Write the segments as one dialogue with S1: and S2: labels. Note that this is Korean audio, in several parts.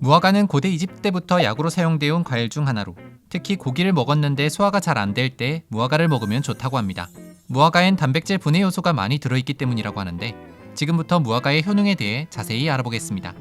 S1: 무화과는 고대 이집트 때부터 약으로 사용되어 온 과일 중 하나로 특히 고기를 먹었는데 소화가 잘 안 될 때 무화과를 먹으면 좋다고 합니다. 무화과엔 단백질 분해 요소가 많이 들어있기 때문이라고 하는데 지금부터 무화과의 효능에 대해 자세히 알아보겠습니다.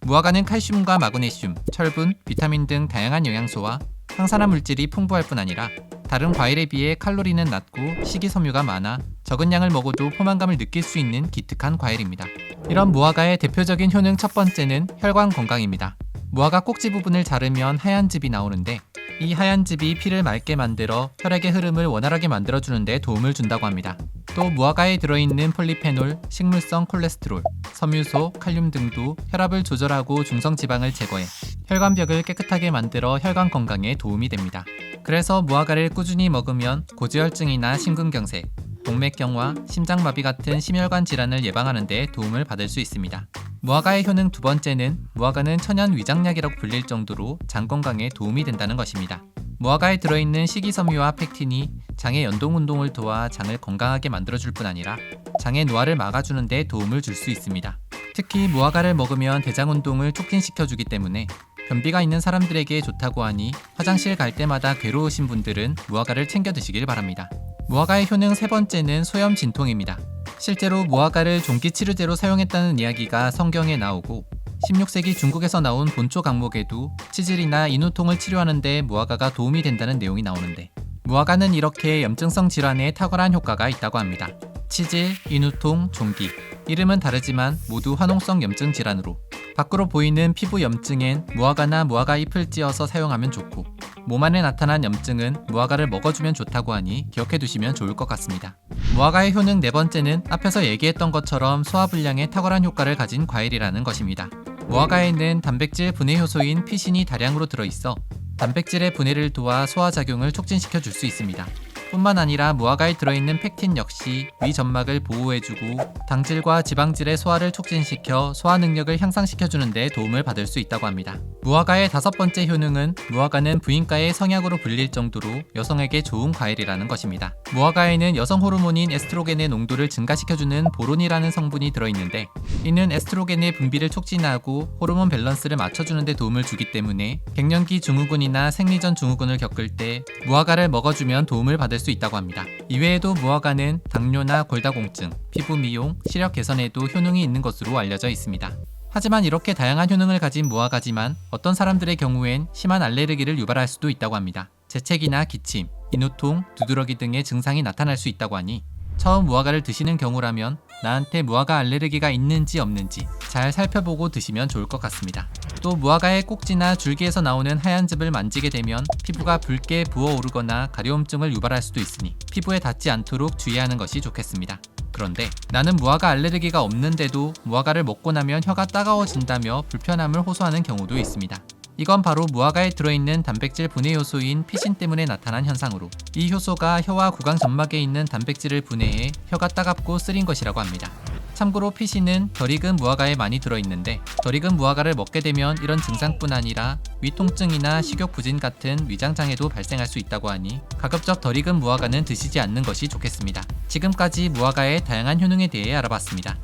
S1: 무화과는 칼슘과 마그네슘, 철분, 비타민 등 다양한 영양소와 항산화 물질이 풍부할 뿐 아니라 다른 과일에 비해 칼로리는 낮고 식이섬유가 많아 적은 양을 먹어도 포만감을 느낄 수 있는 기특한 과일입니다. 이런 무화과의 대표적인 효능 첫 번째는 혈관 건강입니다. 무화과 꼭지 부분을 자르면 하얀 즙이 나오는데 이 하얀 즙이 피를 맑게 만들어 혈액의 흐름을 원활하게 만들어주는 데 도움을 준다고 합니다. 또 무화과에 들어있는 폴리페놀, 식물성 콜레스테롤, 섬유소, 칼륨 등도 혈압을 조절하고 중성 지방을 제거해 혈관벽을 깨끗하게 만들어 혈관 건강에 도움이 됩니다. 그래서 무화과를 꾸준히 먹으면 고지혈증이나 심근경색, 동맥경화, 심장마비 같은 심혈관 질환을 예방하는 데 도움을 받을 수 있습니다. 무화과의 효능 두 번째는 무화과는 천연 위장약이라고 불릴 정도로 장 건강에 도움이 된다는 것입니다. 무화과에 들어있는 식이섬유와 팩틴이 장의 연동 운동을 도와 장을 건강하게 만들어줄 뿐 아니라 장의 노화를 막아주는 데 도움을 줄 수 있습니다. 특히 무화과를 먹으면 대장 운동을 촉진시켜주기 때문에 변비가 있는 사람들에게 좋다고 하니 화장실 갈 때마다 괴로우신 분들은 무화과를 챙겨 드시길 바랍니다. 무화과의 효능 세 번째는 소염 진통입니다. 실제로 무화과를 종기 치료제로 사용했다는 이야기가 성경에 나오고 16세기 중국에서 나온 본초 강목에도 치질이나 인후통을 치료하는데 무화과가 도움이 된다는 내용이 나오는데 무화과는 이렇게 염증성 질환에 탁월한 효과가 있다고 합니다. 치질, 인후통, 종기 이름은 다르지만 모두 화농성 염증 질환으로 밖으로 보이는 피부 염증엔 무화과나 무화과 잎을 찧어서 사용하면 좋고 몸 안에 나타난 염증은 무화과를 먹어주면 좋다고 하니 기억해 두시면 좋을 것 같습니다. 무화과의 효능 네 번째는 앞에서 얘기했던 것처럼 소화불량에 탁월한 효과를 가진 과일이라는 것입니다. 무화과에는 단백질 분해 효소인 피신이 다량으로 들어있어 단백질의 분해를 도와 소화작용을 촉진시켜 줄 수 있습니다. 뿐만 아니라 무화과에 들어있는 팩틴 역시 위 점막을 보호해주고 당질과 지방질의 소화를 촉진시켜 소화 능력을 향상시켜주는 데 도움을 받을 수 있다고 합니다. 무화과의 다섯 번째 효능은 무화과는 부인과의 성약으로 불릴 정도로 여성에게 좋은 과일이라는 것입니다. 무화과에는 여성 호르몬인 에스트로겐의 농도를 증가시켜주는 보론이라는 성분이 들어있는데 이는 에스트로겐의 분비를 촉진하고 호르몬 밸런스를 맞춰주는 데 도움을 주기 때문에 갱년기 증후군이나 생리전 증후군을 겪을 때 무화과를 먹어주면 도움을 받을 수 있다고 합니다. 이외에도 무화과는 당뇨나 골다공증, 피부 미용, 시력 개선에도 효능이 있는 것으로 알려져 있습니다. 하지만 이렇게 다양한 효능을 가진 무화과지만 어떤 사람들의 경우엔 심한 알레르기를 유발할 수도 있다고 합니다. 재채기나 기침, 인후통, 두드러기 등의 증상이 나타날 수 있다고 하니 처음 무화과를 드시는 경우라면 나한테 무화과 알레르기가 있는지 없는지 잘 살펴보고 드시면 좋을 것 같습니다. 또 무화과의 꼭지나 줄기에서 나오는 하얀 즙을 만지게 되면 피부가 붉게 부어오르거나 가려움증을 유발할 수도 있으니 피부에 닿지 않도록 주의하는 것이 좋겠습니다. 그런데 나는 무화과 알레르기가 없는데도 무화과를 먹고 나면 혀가 따가워진다며 불편함을 호소하는 경우도 있습니다. 이건 바로 무화과에 들어있는 단백질 분해 요소인 피신 때문에 나타난 현상으로 이 효소가 혀와 구강 점막에 있는 단백질을 분해해 혀가 따갑고 쓰린 것이라고 합니다. 참고로 피신은 덜 익은 무화과에 많이 들어있는데 덜 익은 무화과를 먹게 되면 이런 증상뿐 아니라 위통증이나 식욕 부진 같은 위장 장애도 발생할 수 있다고 하니 가급적 덜 익은 무화과는 드시지 않는 것이 좋겠습니다. 지금까지 무화과의 다양한 효능에 대해 알아봤습니다.